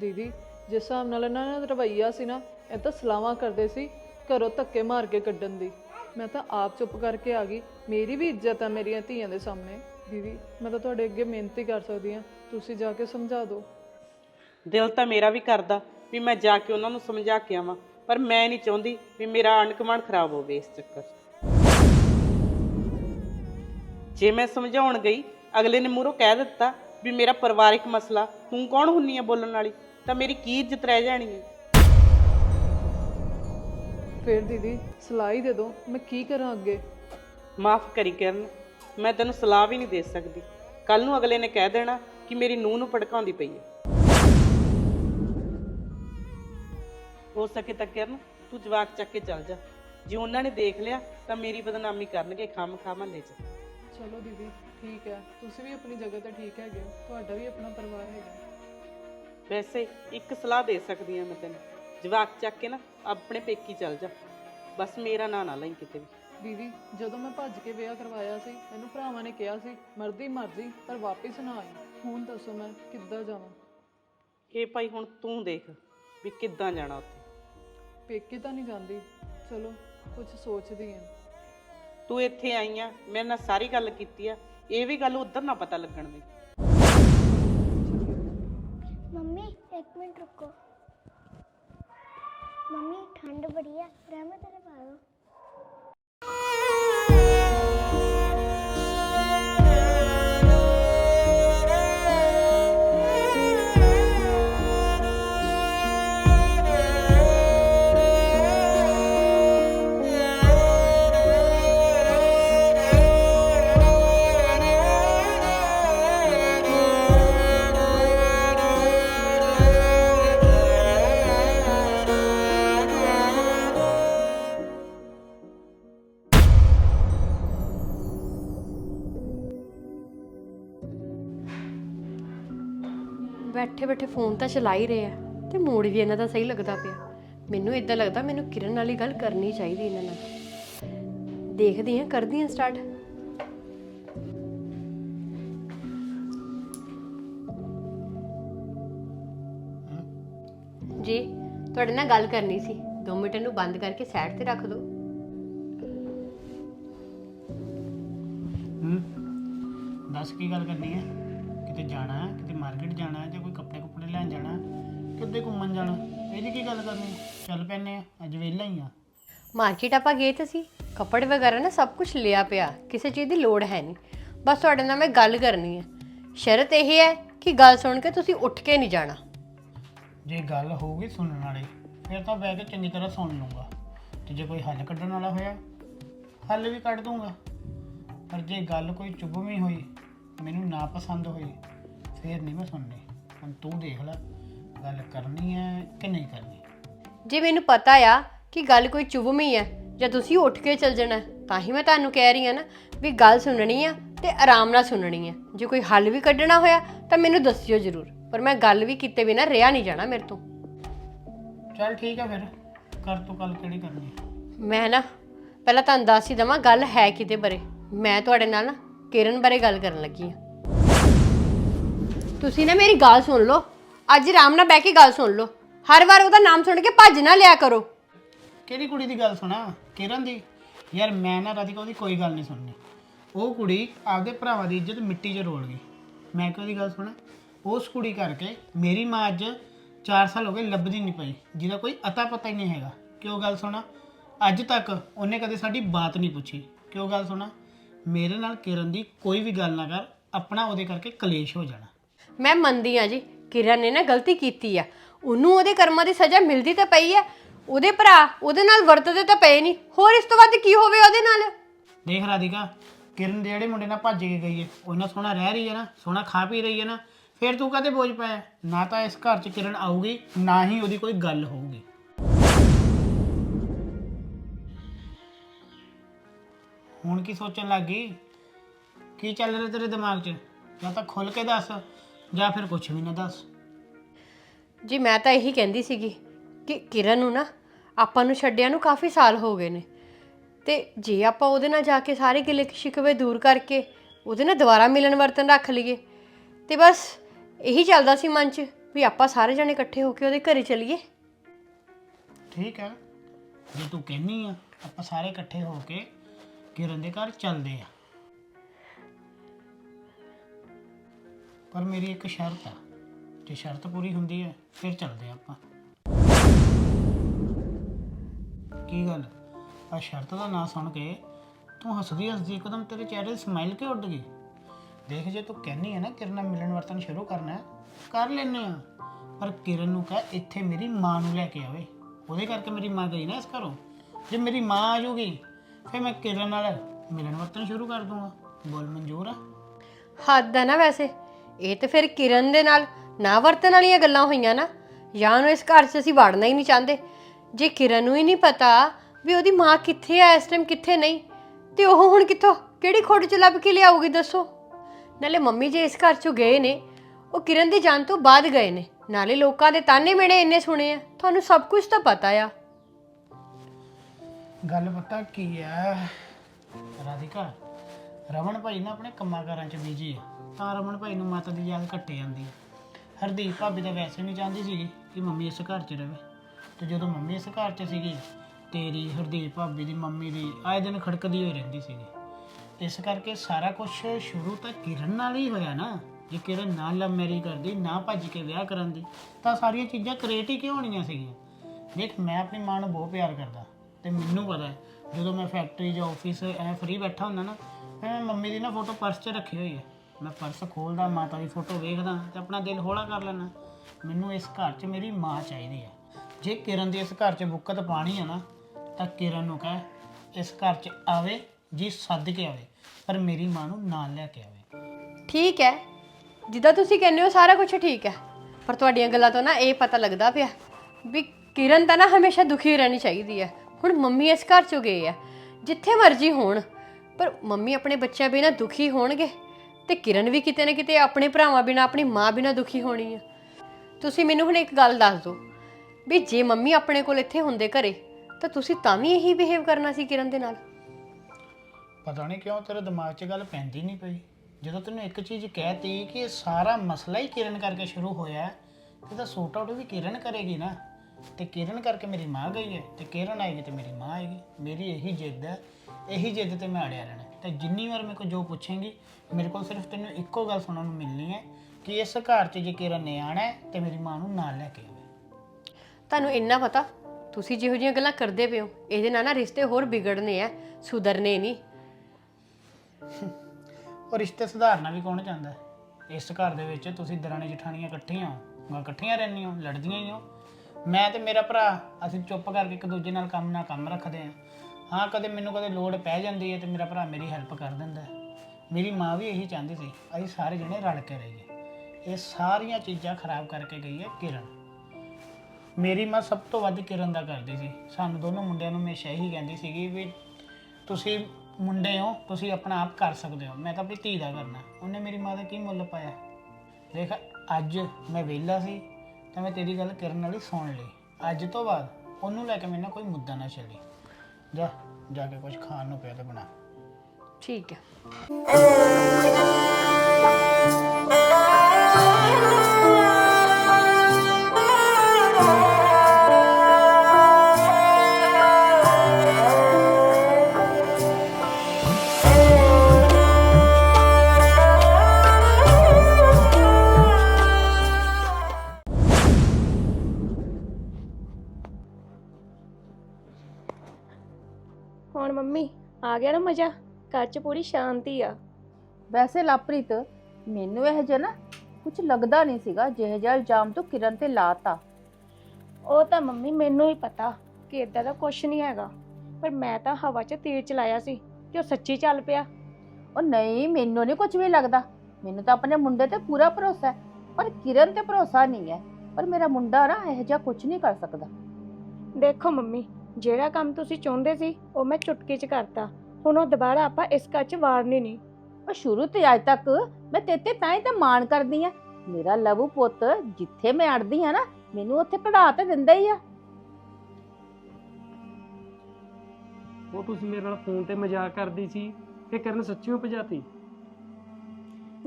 ਦੀਦੀ ਜਿਸ ਹਿਸਾਬ ਨਾਲ ਇਹਨਾਂ ਦਾ ਰਵਈਆ ਸੀ ਨਾ ਇਹ ਤਾਂ ਸਲਾਹਾਂ ਕਰਦੇ ਸੀ ਘਰੋਂ ਧੱਕੇ ਮਾਰ ਕੇ ਕੱਢਣ ਦੀ। ਮੈਂ ਤਾਂ ਆਪ ਚੁੱਪ ਕਰਕੇ ਆ ਗਈ। ਮੇਰੀ ਵੀ ਇੱਜ਼ਤ ਆ ਮੇਰੀਆਂ ਧੀਆਂ ਦੇ ਸਾਹਮਣੇ। ਦੀਦੀ ਮੈਂ ਤਾਂ ਤੁਹਾਡੇ ਅੱਗੇ ਮਿਹਨਤੀ ਕਰ ਸਕਦੀ ਹਾਂ। ਤੁਸੀਂ ਜਾ ਕੇ ਸਮਝਾ ਦਿਓ। ਦਿਲ ਤਾਂ ਮੇਰਾ ਵੀ ਕਰਦਾ ਵੀ ਮੈਂ ਜਾ ਕੇ ਉਹਨਾਂ ਨੂੰ ਸਮਝਾ ਕੇ ਆਵਾਂ ਪਰ ਮੈਂ ਨਹੀਂ ਚਾਹੁੰਦੀ ਵੀ ਮੇਰਾ ਅਣਕਮਣ ਖਰਾਬ ਹੋਵੇ ਇਸ ਚੱਕਰ 'ਚ। ਜੇ ਮੈਂ ਸਮਝਾਉਣ ਗਈ ਅਗਲੇ ਨੇ ਮੂਹਰੋਂ ਕਹਿ ਦਿੱਤਾ ਵੀ ਮੇਰਾ ਪਰਿਵਾਰਿਕ ਮਸਲਾ ਤੂੰ ਕੌਣ ਹੁੰਨੀ ਆ ਬੋਲਣ ਵਾਲੀ? ਤਾਂ ਮੇਰੀ ਕੀ ਇੱਜ਼ਤ ਰਹਿ ਜਾਣੀ ਹੈ? ਫਿਰ ਦੀਦੀ ਸਲਾਹ ਹੀ ਦੇ ਦਿਓ ਮੈਂ ਕੀ ਕਰਾਂ ਅੱਗੇ? ਮਾਫ ਕਰੀ ਕਰਨ ਮੈਂ ਤੈਨੂੰ ਸਲਾਹ ਵੀ ਨਹੀਂ ਦੇ ਸਕਦੀ। ਕੱਲ ਨੂੰ ਅਗਲੇ ਨੇ ਕਹਿ ਦੇਣਾ ਕਿ ਮੇਰੀ ਨੂੰਹ ਨੂੰ ਭੜਕਾਉਂਦੀ ਪਈ ਹੈ। ਹੋ ਸਕੇ ਤਾਂ ਕਰਨ ਤੂੰ ਜਵਾਕ ਚੱਕ ਕੇ ਚੱਲ ਜਾ। ਜੇ ਉਹਨਾਂ ਨੇ ਦੇਖ ਲਿਆ ਤਾਂ ਮੇਰੀ ਬਦਨਾਮੀ ਕਰਨਗੇ ਖਮ ਖਾ ਮਹੱਲੇ 'ਚ। ਚਲੋ ਦੀਦੀ ਠੀਕ ਹੈ। ਤੁਸੀਂ ਵੀ ਆਪਣੀ ਜਗ੍ਹਾ ਤੇ ਠੀਕ ਹੈਗੇ ਹੋ। ਤੁਹਾਡਾ ਵੀ ਆਪਣਾ ਪਰਿਵਾਰ ਹੈਗਾ। ਵੈਸੇ ਇੱਕ ਸਲਾਹ ਦੇ ਸਕਦੀ ਆ ਮੈਂ ਤੈਨੂੰ। ਜਵਾਕ ਚੱਕ ਕੇ ਨਾ ਆਪਣੇ ਪੇਕੀ ਚੱਲ ਜਾ। ਬਸ ਮੇਰਾ ਨਾਂ ਨਾ ਲਈ ਕਿਤੇ ਵੀ। ਦੀਦੀ ਜਦੋਂ ਮੈਂ ਭੱਜ ਕੇ ਵਿਆਹ ਕਰਵਾਇਆ ਸੀ ਮੈਨੂੰ ਭਰਾਵਾਂ ਨੇ ਕਿਹਾ ਸੀ ਮਰਦੀ ਮਰਜ਼ੀ ਪਰ ਵਾਪਿਸ ਨਾ ਆਈ। ਹੁਣ ਦੱਸੋ ਮੈਂ ਕਿੱਦਾਂ ਜਾਵਾਂ? ਇਹ ਭਾਈ ਹੁਣ ਤੂੰ ਦੇਖ ਵੀ ਕਿੱਦਾਂ ਜਾਣਾ ਉੱਥੇ। ਪੇਕੇ ਤਾਂ ਨਹੀਂ ਜਾਂਦੀ। ਚਲੋ ਕੁਝ ਸੋਚਦੀ ਹਾਂ। ਤੂੰ ਇੱਥੇ ਆਈ ਆ, ਮੇਰੇ ਨਾਲ ਸਾਰੀ ਗੱਲ ਕੀਤੀ ਆ, ਇਹ ਵੀ ਗੱਲ ਉਧਰ ਨਾ ਪਤਾ ਲੱਗਣ ਦੀ। ਮੰਮੀ, ਇੱਕ ਮਿੰਟ ਰੁਕੋ। ਮੰਮੀ, ਠੰਡ ਬੜੀ ਆ, ਰਹਿਮਤ ਤੇਰੇ ਪਾ ਦੋ ਬੈਠੇ ਬੈਠੇ ਫੋਨ ਤਾਂ ਚਲਾ ਹੀ ਰਹੇ ਆ ਤੇ ਮੂਡ ਵੀ ਇਹਨਾਂ ਦਾ ਸਹੀ ਲੱਗਦਾ ਪਿਆ। ਮੈਨੂੰ ਇਦਾਂ ਲੱਗਦਾ ਮੈਨੂੰ ਕਿਰਨ ਨਾਲ ਗੱਲ ਕਰਨੀ ਚਾਹੀਦੀ ਇਹਨਾਂ ਨਾਲ। ਦੇਖਦੀ ਹਾਂ, ਕਰਦੀ ਹਾਂ ਸਟਾਰਟ ਜੀ, ਤੁਹਾਡੇ ਨਾਲ ਗੱਲ ਕਰਨੀ ਸੀ। 2 ਮਿੰਟ ਨੂੰ ਬੰਦ ਕਰਕੇ ਸਾਈਡ ਤੇ ਰੱਖ ਦਿਓ। ਹੂੰ। ਦੱਸ ਕੀ ਗੱਲ ਕਰਨੀ ਹੈ? ਕਿਤੇ ਜਾਣਾ ਹੈ? ਕਿਤੇ ਮਾਰਕੀਟ ਜਾਣਾ ਹੈ ਜਾਂ ਲੈਣ ਜਾਣਾ। ਕਿੱਦੇ ਘੁੰਮਣ ਜਾਣਾ? ਇਹਦੀ ਕੀ ਗੱਲ ਕਰਨੀ? ਚੱਲ ਪੈਨੇ ਆ ਅੱਜ ਵਿਹਲਾ ਹੀ ਆ। ਮਾਰਕੀਟ ਆਪਾਂ ਗਏ ਤਾਂ ਸੀ। ਕੱਪੜੇ ਵਗੈਰਾ ਨਾ ਸਭ ਕੁਝ ਲਿਆ ਪਿਆ। ਕਿਸੇ ਚੀਜ਼ ਦੀ ਲੋੜ ਹੈ ਨਹੀਂ। ਬਸ ਤੁਹਾਡੇ ਨਾਲ ਮੈਂ ਗੱਲ ਕਰਨੀ ਹੈ। ਸ਼ਰਤ ਇਹ ਹੈ ਕਿ ਗੱਲ ਸੁਣ ਕੇ ਤੁਸੀਂ ਉੱਠ ਕੇ ਨਹੀਂ ਜਾਣਾ। ਜੇ ਗੱਲ ਹੋਊਗੀ ਸੁਣਨ ਵਾਲੀ ਫਿਰ ਤਾਂ ਬਹਿ ਕੇ ਚੰਗੀ ਤਰ੍ਹਾਂ ਸੁਣ ਲੂੰਗਾ ਤੇ ਜੇ ਕੋਈ ਹੱਲ ਕੱਢਣ ਵਾਲਾ ਹੋਇਆ ਹੱਲ ਵੀ ਕੱਢ ਦੂੰਗਾ ਪਰ ਜੇ ਗੱਲ ਕੋਈ ਚੁਭਵੀਂ ਹੋਈ ਮੈਨੂੰ ਨਾ ਪਸੰਦ ਹੋਈ ਫਿਰ ਨਹੀਂ ਮੈਂ ਸੁਣਨੀ। ਹੁਣ ਤੂੰ ਦੇਖ ਲੈ ਗੱਲ ਕਰਨੀ ਹੈ ਕਿ ਨਹੀਂ ਕਰਨੀ? ਜੇ ਮੈਨੂੰ ਪਤਾ ਆ ਕਿ ਗੱਲ ਕੋਈ ਚੁਭਵੀਂ ਹੈ ਜਾਂ ਤੁਸੀਂ ਉੱਠ ਕੇ ਚੱਲ ਜਾਣਾ ਹੈ, ਤਾਂ ਹੀ ਮੈਂ ਤੁਹਾਨੂੰ ਕਹਿ ਰਹੀ ਹਾਂ ਨਾ ਵੀ ਗੱਲ ਸੁਣਨੀ ਆ ਤੇ ਆਰਾਮ ਨਾਲ ਸੁਣਨੀ ਆ। ਜੇ ਕੋਈ ਹੱਲ ਵੀ ਕੱਢਣਾ ਹੋਇਆ ਤਾਂ ਮੈਨੂੰ ਦੱਸਿਓ ਜ਼ਰੂਰ ਪਰ ਮੈਂ ਗੱਲ ਵੀ ਕੀਤੇ ਬਿਨਾਂ ਰਿਹਾ ਨਹੀਂ ਜਾਣਾ ਮੇਰੇ ਤੋਂ। ਚੱਲ ਠੀਕ ਹੈ ਫਿਰ ਕਰ ਤੂੰ ਗੱਲ ਕਿਹੜੀ ਕਰਨੀ ਹੈ ਮੈਂ ਨਾ ਪਹਿਲਾਂ ਤੁਹਾਨੂੰ ਦੱਸ ਹੀ ਦਵਾਂ ਗੱਲ ਹੈ ਕਿਤੇ ਬਾਰੇ ਮੈਂ ਤੁਹਾਡੇ ਨਾਲ ਨਾ ਕਿਰਨ ਬਾਰੇ ਗੱਲ ਕਰਨ ਲੱਗੀ ਹਾਂ ਤੁਸੀਂ ਨਾ ਮੇਰੀ ਗੱਲ ਸੁਣ ਲਓ। ਅੱਜ ਆਰਾਮ ਨਾਲ ਬਹਿ ਕੇ ਗੱਲ ਸੁਣ ਲਓ। ਹਰ ਵਾਰ ਉਹਦਾ ਨਾਮ ਸੁਣ ਕੇ ਭੱਜ ਨਾ ਲਿਆ ਕਰੋ। ਕਿਹੜੀ ਕੁੜੀ ਦੀ ਗੱਲ ਸੁਣਾ? ਕਿਰਨ ਦੀ? ਯਾਰ ਮੈਂ ਨਾ ਰਾਧਿਕਾ ਉਹਦੀ ਕੋਈ ਗੱਲ ਨਹੀਂ ਸੁਣਨੀ। ਉਹ ਕੁੜੀ ਆਪਦੇ ਭਰਾਵਾਂ ਦੀ ਇੱਜ਼ਤ ਮਿੱਟੀ 'ਚ ਰੋਲ ਗਈ। ਮੈਂ ਕਿਉਂ ਦੀ ਗੱਲ ਸੁਣਾ? ਉਸ ਕੁੜੀ ਕਰਕੇ ਮੇਰੀ ਮਾਂ ਅੱਜ 4 ਸਾਲ ਹੋ ਗਏ ਲੱਭਦੀ ਨਹੀਂ ਪਈ। ਜਿਹਦਾ ਕੋਈ ਅਤਾ ਪਤਾ ਹੀ ਨਹੀਂ ਹੈਗਾ। ਕਿਉਂ ਗੱਲ ਸੁਣਾ? ਅੱਜ ਤੱਕ ਉਹਨੇ ਕਦੇ ਸਾਡੀ ਬਾਤ ਨਹੀਂ ਪੁੱਛੀ। ਕਿਉਂ ਗੱਲ ਸੁਣਾ? ਮੇਰੇ ਨਾਲ ਕਿਰਨ ਦੀ ਕੋਈ ਵੀ ਗੱਲ ਨਾ ਕਰ। ਆਪਣਾ ਉਹਦੇ ਕਰਕੇ ਕਲੇਸ਼ ਹੋ ਜਾਣਾ। ਮੈਂ ਮੰਨਦੀ ਆ ਜੀ, ਕਿਰਨ ਨੇ ਨਾ ਗਲਤੀ ਕੀਤੀ ਆ। ਉਹਨੂੰ ਉਹਦੇ ਕਰਮਾਂ ਦੀ ਸਜ਼ਾ ਮਿਲਦੀ ਤਾਂ ਪਈ ਆ। ਉਹਦੇ ਭਰਾ, ਉਹਦੇ ਨਾਲ ਵਰਤਦੇ ਤਾਂ ਪਏ ਨਹੀਂ। ਹੋਰ ਇਸ ਤੋਂ ਵੱਧ ਕੀ ਹੋਵੇ ਉਹਦੇ ਨਾਲ? ਦੇਖ ਰਾਧਿਕਾ, ਕਿਰਨ ਦੇ ਜਿਹੜੇ ਮੁੰਡੇ ਨਾਲ ਭੱਜ ਕੇ ਗਈ ਹੈ ਉਹ ਸੋਹਣਾ ਰਹਿ ਰਹੀ ਹੈ ਨਾ, ਸੋਹਣਾ ਖਾ ਪੀ ਰਹੀ ਹੈ ਨਾ, ਫਿਰ ਤੂੰ ਕਦੇ ਬੋਝ ਪਾਇਆ? ਨਾ ਤਾਂ ਇਸ ਘਰ 'ਚ ਕਿਰਨ ਆਊਗੀ, ਨਾ ਹੀ ਉਹਦੀ ਕੋਈ ਗੱਲ ਹੋਊਗੀ। ਹੁਣ ਕੀ ਸੋਚਣ ਲੱਗੀ ਕੀ ਚੱਲ ਰਿਹਾ ਤੇਰੇ ਦਿਮਾਗ 'ਚ? ਜਾਂ ਤਾਂ ਖੁੱਲ ਕੇ ਦੱਸ। ਜਾਂ ਫਿਰ ਕੁਝ ਵੀ ਨਾ ਦੱਸ। ਜੀ ਮੈਂ ਤਾਂ ਇਹੀ ਕਹਿੰਦੀ ਸੀਗੀ ਕਿ ਕਿਰਨ ਨੂੰ ਨਾ ਆਪਾਂ ਨੂੰ ਛੱਡਿਆਂ ਨੂੰ ਕਾਫੀ ਸਾਲ ਹੋ ਗਏ ਨੇ। ਤੇ ਜੇ ਆਪਾਂ ਉਹਦੇ ਨਾਲ ਜਾ ਕੇ ਸਾਰੇ ਗਿਲੇ ਸ਼ਿਕਵੇ ਦੂਰ ਕਰਕੇ ਉਹਦੇ ਨਾਲ ਦੁਬਾਰਾ ਮਿਲਣ ਵਰਤਨ ਰੱਖ ਲਈਏ ਤੇ ਬਸ ਇਹੀ ਚੱਲਦਾ ਸੀ ਮਨ 'ਚ ਵੀ ਆਪਾਂ ਸਾਰੇ ਜਣੇ ਇਕੱਠੇ ਹੋ ਕੇ ਉਹਦੇ ਘਰੇ ਚਲੀਏ। ਠੀਕ ਹੈ। ਜੇ ਤੂੰ ਕਹਿਨੀ ਆ ਆਪਾਂ ਸਾਰੇ ਇਕੱਠੇ ਹੋ ਕੇ ਕਿਰਨ ਦੇ ਘਰ ਚੱਲਦੇ ਆ। ਪਰ ਮੇਰੀ ਇੱਕ ਸ਼ਰਤ ਆ। ਜੇ ਸ਼ਰਤ ਪੂਰੀ ਹੁੰਦੀ ਹੈ, ਫਿਰ ਚੱਲਦੇ ਆ ਆਪਾਂ। ਕੀ ਗੱਲ? ਆ ਸ਼ਰਤ ਦਾ ਨਾਂ ਸੁਣ ਕੇ ਤੂੰ ਹੱਸਦੀ ਹੱਸਦੀ ਇੱਕਦਮ ਤੇਰੇ ਚਿਹਰੇ ਸਮਾਈਲ ਕਿਉਂ ਉੱਡ ਗਈ? ਦੇਖ, ਜੇ ਤੂੰ ਕਹਿੰਨੀ ਹੈ ਨਾ, ਕਿਰਨ ਨਾਲ ਮਿਲਣ ਵਰਤਨ ਸ਼ੁਰੂ ਕਰਨਾ ਕਰ ਲੈਨੇ ਆ ਪਰ ਕਿਰਨ ਨੂੰ ਕਹਿ, ਇੱਥੇ ਮੇਰੀ ਮਾਂ ਨੂੰ ਲੈ ਕੇ ਆਵੇ। ਉਹਦੇ ਕਰਕੇ ਮੇਰੀ ਮਾਂ ਗਈ ਨਾ ਇਸ ਘਰੋਂ। ਜੇ ਮੇਰੀ ਮਾਂ ਆ ਜਾਊਗੀ, ਫਿਰ ਮੈਂ ਕਿਰਨ ਨਾਲ ਮਿਲਣ ਵਰਤਨ ਸ਼ੁਰੂ ਕਰ ਦੂੰਗਾ। ਬੋਲ, ਮਨਜ਼ੂਰ ਆ? ਹੱਦ ਹੈ ਨਾ ਵੈਸੇ। ਇਹ ਤੇ ਫਿਰ ਕਿਰਨ ਦੇ ਨਾਲ ਨਾ ਵਰਤਣ ਵਾਲੀਆਂ ਗੱਲਾਂ ਹੋਈਆਂ ਨਾ। ਜਾਂ ਉਹਨੂੰ ਇਸ ਘਰ 'ਚ ਅਸੀਂ ਵੜਨਾ ਹੀ ਨਹੀਂ ਚਾਹੁੰਦੇ। ਜੇ ਕਿਰਨ ਨੂੰ ਹੀ ਨਹੀਂ ਪਤਾ ਵੀ ਉਹਦੀ ਮਾਂ ਕਿੱਥੇ ਆ, ਇਸ ਟਾਈਮ ਕਿੱਥੇ ਨਹੀਂ, ਤੇ ਉਹ ਹੁਣ ਕਿੱਥੋਂ, ਕਿਹੜੀ ਖੋਟ 'ਚ ਲੱਭ ਕੇ ਲਿਆਊਗੀ ਦੱਸੋ? ਨਾਲੇ ਮੰਮੀ ਜੇ ਇਸ ਘਰ 'ਚੋਂ ਗਏ ਨੇ, ਉਹ ਕਿਰਨ ਦੇ ਜਾਣ ਤੋਂ ਬਾਅਦ ਗਏ ਨੇ। ਨਾਲੇ ਲੋਕਾਂ ਦੇ ਤਾਨੇ ਮੇਣੇ ਇੰਨੇ ਸੁਣੇ ਆ, ਤੁਹਾਨੂੰ ਸਭ ਕੁਝ ਤਾਂ ਪਤਾ ਆ। ਗੱਲ ਪਤਾ ਕੀ ਹੈ ਰਾਧਿਕਾ ਰਮਨ ਭਾਈ ਨਾ ਆਪਣੇ ਕੰਮਾਂ ਕਾਰਾਂ 'ਚ ਬਿਜ਼ੀ ਆ, ਤਾਂ ਰਮਨ ਭਾਈ ਨੂੰ ਮਾਤਾ ਦੀ ਯਾਦ ਘੱਟੇ ਜਾਂਦੀ ਆ। ਹਰਦੀਪ ਭਾਬੀ ਤਾਂ ਵੈਸੇ ਨਹੀਂ ਚਾਹੁੰਦੀ ਸੀਗੀ ਕਿ ਮੰਮੀ ਇਸ ਘਰ 'ਚ ਰਹੇ ਤੇ ਜਦੋਂ ਮੰਮੀ ਇਸ ਘਰ 'ਚ ਸੀਗੀ, ਤੇਰੀ ਹਰਦੀਪ ਭਾਬੀ ਦੀ ਮੰਮੀ ਦੀ ਆਏ ਦਿਨ ਖੜਕਦੀ ਹੋਈ ਰਹਿੰਦੀ ਸੀਗੀ। ਇਸ ਕਰਕੇ ਸਾਰਾ ਕੁਝ ਸ਼ੁਰੂ ਤਾਂ ਕਿਰਨ ਨਾਲ ਹੀ ਹੋਇਆ ਨਾ। ਜੇ ਕਿਰਨ ਨਾ ਲਵ ਮੈਰੀ ਕਰਦੀ, ਨਾ ਭੱਜ ਕੇ ਵਿਆਹ ਕਰਨ ਦੀ ਤਾਂ ਸਾਰੀਆਂ ਚੀਜ਼ਾਂ ਕ੍ਰੀਏਟ ਹੀ ਕਿਉਂ ਹੋਣੀਆਂ ਸੀਗੀਆਂ? ਦੇਖ, ਮੈਂ ਆਪਣੀ ਮਾਂ ਨੂੰ ਬਹੁਤ ਪਿਆਰ ਕਰਦਾ। ਤੇ ਮੈਨੂੰ ਪਤਾ ਹੈ, ਜਦੋਂ ਮੈਂ ਫੈਕਟਰੀ ਜਾਂ ਆਫਿਸ ਐ ਫ੍ਰੀ ਬੈਠਾ ਹੁੰਦਾ ਨਾ ਮੈਂ ਮੰਮੀ ਦੀ ਨਾ ਫੋਟੋ ਪਰਸ 'ਚ ਰੱਖੀ ਹੋਈ ਹੈ। ਮੈਂ ਪਰਸ ਖੋਲਦਾ, ਮਾਤਾ ਦੀ ਫੋਟੋ ਵੇਖਦਾ ਤੇ ਆਪਣਾ ਦਿਲ ਹੌਲਾ ਕਰ ਲੈਣਾ ਮੈਨੂੰ ਇਸ ਘਰ 'ਚ ਮੇਰੀ ਮਾਂ ਚਾਹੀਦੀ ਹੈ। ਜੇ ਕਿਰਨ ਦੀ ਇਸ ਘਰ 'ਚ ਬੁੱਕਤ ਪਾਣੀ ਹੈ ਨਾ, ਤਾਂ ਕਿਰਨ ਨੂੰ ਕਹਿ, ਇਸ ਘਰ 'ਚ ਆਵੇ, ਜੀ ਸੱਦ ਕੇ ਆਵੇ, ਪਰ ਮੇਰੀ ਮਾਂ ਨੂੰ ਨਾਲ ਲੈ ਕੇ ਆਵੇ। ਠੀਕ ਹੈ। ਜਿੱਦਾਂ ਤੁਸੀਂ ਕਹਿੰਦੇ ਹੋ, ਸਾਰਾ ਕੁਝ ਠੀਕ ਹੈ। ਪਰ ਤੁਹਾਡੀਆਂ ਗੱਲਾਂ ਤੋਂ ਨਾ ਇਹ ਪਤਾ ਲੱਗਦਾ ਪਿਆ ਵੀ ਕਿਰਨ ਤਾਂ ਨਾ ਹਮੇਸ਼ਾ ਦੁਖੀ ਰਹਿਣੀ ਚਾਹੀਦੀ ਹੈ। ਹੁਣ ਮੰਮੀ ਇਸ ਘਰ ਚੋਂ ਗਏ ਆ। ਜਿੱਥੇ ਮਰਜ਼ੀ ਹੋਣ ਪਰ ਮੰਮੀ ਆਪਣੇ ਬੱਚਿਆਂ ਬਿਨਾ ਦੁਖੀ ਹੋਣਗੇ ਤੇ ਕਿਰਨ ਵੀ ਕਿਤੇ ਨਾ ਕਿਤੇ ਆਪਣੇ ਭਰਾਵਾਂ ਬਿਨਾਂ ਆਪਣੀ ਮਾਂ ਬਿਨਾਂ ਦੁਖੀ ਹੋਣੀ ਹੈ ਤੁਸੀਂ ਮੈਨੂੰ ਹੁਣ ਇੱਕ ਗੱਲ ਦੱਸ ਦਿਓ ਵੀ ਜੇ ਮੰਮੀ ਆਪਣੇ ਕੋਲ ਇੱਥੇ ਹੁੰਦੇ ਘਰੇ ਤਾਂ ਤੁਸੀਂ ਤਾਂ ਵੀ ਇਹੀ ਬਿਹੇਵ ਕਰਨਾ ਸੀ ਕਿਰਨ ਦੇ ਨਾਲ? ਪਤਾ ਨਹੀਂ ਕਿਉਂ ਤੇਰੇ ਦਿਮਾਗ 'ਚ ਗੱਲ ਪੈਂਦੀ ਨਹੀਂ ਪਈ। ਜਦੋਂ ਤੈਨੂੰ ਇੱਕ ਚੀਜ਼ ਕਹਿਤੀ ਕਿ ਇਹ ਸਾਰਾ ਮਸਲਾ ਹੀ ਕਿਰਨ ਕਰਕੇ ਸ਼ੁਰੂ ਹੋਇਆ ਹੈ, ਤੇ ਤਾਂ ਸੋਟ ਆਊਟ ਵੀ ਕਿਰਨ ਕਰੇਗੀ ਨਾ। ਤੇ ਕਿਰਨ ਕਰਕੇ ਮੇਰੀ ਮਾਂ ਗਈ ਹੈ ਤੇ ਕਿਰਨ ਆਏਗੀ ਤੇ ਮੇਰੀ ਮਾਂ ਆਏਗੀ। ਮੇਰੀ ਇਹੀ ਜਿੱਦ ਹੈ ਇਹੀ ਜਿੱਦ ਤੇ ਮੈਂ ਅੜਿਆ ਰਹਿਣਾ। ਤੇ ਜਿੰਨੀ ਵਾਰ ਮੇਰੇ ਕੋਲ ਜੋ ਪੁੱਛੇਂਗੀ ਮੇਰੇ ਕੋਲ ਸਿਰਫ ਤੈਨੂੰ ਇੱਕੋ ਗੱਲ ਸੁਣਨ ਨੂੰ ਮਿਲਣੀ ਹੈ ਕਿ ਇਸ ਘਰ 'ਚ ਜੇ ਕਿਰਨ ਨੇ ਆਣਾ ਹੈ ਤੇ ਮੇਰੀ ਮਾਂ ਨੂੰ ਨਾਲ ਲੈ ਕੇ ਆਵੇ। ਤੁਹਾਨੂੰ ਇੰਨਾ ਪਤਾ? ਤੁਸੀਂ ਜਿਹੋ ਜਿਹੀਆਂ ਗੱਲਾਂ ਕਰਦੇ ਪਿਓ ਇਹਦੇ ਨਾਲ ਨਾ ਰਿਸ਼ਤੇ ਹੋਰ ਵਿਗੜਨੇ ਆ ਸੁਧਰਨੇ ਨਹੀਂ *laughs* ਉਹ ਰਿਸ਼ਤੇ ਸੁਧਾਰਨਾ ਵੀ ਕੌਣ ਚਾਹੁੰਦਾ? ਹੈ? ਇਸ ਘਰ ਦੇ ਵਿੱਚ ਤੁਸੀਂ ਦਰਾਣੀ ਜਠਾਣੀਆਂ ਇਕੱਠੀਆਂ ਹੋ ਗਾ ਇਕੱਠੀਆਂ ਰਹਿੰਦੀਆਂ ਹੋ ਲੜਦੀਆਂ ਹੀ ਹੋ। ਮੈਂ ਤੇ ਮੇਰਾ ਭਰਾ ਅਸੀਂ ਚੁੱਪ ਕਰਕੇ ਇੱਕ ਦੂਜੇ ਨਾਲ ਕੰਮ ਨਾਲ ਕੰਮ ਰੱਖਦੇ ਹਾਂ। ਹਾਂ, ਕਦੇ ਮੈਨੂੰ ਕਦੇ ਲੋੜ ਪੈ ਜਾਂਦੀ ਹੈ ਤੇ ਮੇਰਾ ਭਰਾ ਮੇਰੀ ਹੈਲਪ ਕਰ ਦਿੰਦਾ ਹੈ। ਮੇਰੀ ਮਾਂ ਵੀ ਇਹੀ ਚਾਹੁੰਦੀ ਸੀ, ਅਸੀਂ ਸਾਰੇ ਜਣੇ ਰਲ ਕੇ ਰਹੀਏ। ਇਹ ਸਾਰੀਆਂ ਚੀਜ਼ਾਂ ਖਰਾਬ ਕਰਕੇ ਗਈ ਹੈ ਕਿਰਨ। ਮੇਰੀ ਮਾਂ ਸਭ ਤੋਂ ਵੱਧ ਕਿਰਨ ਦਾ ਕਰਦੀ ਸੀ। ਸਾਨੂੰ ਦੋਨੋਂ ਮੁੰਡਿਆਂ ਨੂੰ ਹਮੇਸ਼ਾ ਇਹੀ ਕਹਿੰਦੀ ਸੀਗੀ ਵੀ ਤੁਸੀਂ ਮੁੰਡੇ ਹੋ, ਤੁਸੀਂ ਆਪਣਾ ਆਪ ਕਰ ਸਕਦੇ ਹੋ। ਮੈਂ ਤਾਂ ਆਪਣੀ ਧੀ ਦਾ ਕਰਨਾ। ਉਹਨੇ ਮੇਰੀ ਮਾਂ ਦਾ ਕੀ ਮੁੱਲ ਪਾਇਆ? ਦੇਖ, ਅੱਜ ਮੈਂ ਵਿਹਲਾ ਸੀ ਤਾਂ ਮੈਂ ਤੇਰੀ ਗੱਲ ਕਰਨ ਵਾਲੀ ਸੁਣ ਲਈ। ਅੱਜ ਤੋਂ ਬਾਅਦ ਉਹਨੂੰ ਲੈ ਕੇ ਮੇਰੇ ਨਾਲ ਕੋਈ ਮੁੱਦਾ ਨਾ ਚੱਲੀ ਜਾ ਜਾ ਕੇ ਕੁਝ ਖਾਣ ਨੂੰ ਪਿਆ ਤੇ ਬਣਾ। ਠੀਕ ਹੈ। ਆ ਗਿਆ ਨਾ ਮਜ਼ਾ ਘਰ 'ਚ ਪੂਰੀ ਸ਼ਾਂਤੀ ਆ। ਵੈਸੇ ਲਵਪ੍ਰੀਤ ਮੈਨੂੰ ਇਹ ਜਿਹਾ ਨਾ ਕੁਝ ਲੱਗਦਾ ਨਹੀਂ ਸੀਗਾ ਜਿਹੇ ਜਿਹਾ ਇਲਜ਼ਾਮ ਤੂੰ ਕਿਰਨ ਤੇ ਲਾਤਾ। ਉਹ ਤਾਂ ਮੰਮੀ ਮੈਨੂੰ ਹੀ ਪਤਾ ਕਿ ਇਦਾਂ ਦਾ ਕੁਝ ਨਹੀਂ ਹੈਗਾ ਪਰ ਮੈਂ ਤਾਂ ਹਵਾ 'ਚ ਤੀਰ ਚਲਾਇਆ ਸੀ ਕਿ ਉਹ ਸੱਚੀ ਚੱਲ ਪਿਆ। ਉਹ ਨਹੀਂ ਮੈਨੂੰ ਨਹੀਂ ਕੁਝ ਵੀ ਲੱਗਦਾ। ਮੈਨੂੰ ਤਾਂ ਆਪਣੇ ਮੁੰਡੇ ਤੇ ਪੂਰਾ ਭਰੋਸਾ ਹੈ ਪਰ ਕਿਰਨ ਤੇ ਭਰੋਸਾ ਨਹੀਂ ਹੈ। ਪਰ ਮੇਰਾ ਮੁੰਡਾ ਨਾ ਇਹ ਜਿਹਾ ਕੁਝ ਨਹੀਂ ਕਰ ਸਕਦਾ। ਦੇਖੋ ਮੰਮੀ ਜਿਹੜਾ ਕੰਮ ਤੁਸੀਂ ਚਾਹੁੰਦੇ ਸੀ ਉਹ ਮੈਂ ਚੁਟਕੀ 'ਚ ਕਰਤਾ। ਹੁਣ ਉਹ ਦੁਬਾਰਾ ਆਪਾਂ ਇਸ ਘਰ 'ਚ ਵਾਰਨੀ ਨਹੀਂ। ਉਹ ਸ਼ੁਰੂ ਤੇ ਅੱਜ ਤੱਕ ਮੈਂ ਤੇਤੇ ਤਾਂ ਹੀ ਤਾਂ ਮਾਣ ਕਰਦੀ ਆ ਮੇਰਾ ਲਵੂ ਪੁੱਤ ਜਿੱਥੇ ਮੈਂ ਅੜਦੀ ਆ ਨਾ ਮੈਨੂੰ ਉੱਥੇ ਪੜਾ ਤੇ ਦਿੰਦਾ ਹੀ ਆ। ਉਹ ਤੁਸੀਂ ਮੇਰੇ ਨਾਲ ਫੋਨ ਤੇ ਮਜ਼ਾਕ ਕਰਦੀ ਸੀ ਕਿ ਕਰਨ ਸੱਚੀਓ ਭਜਾਤੀ।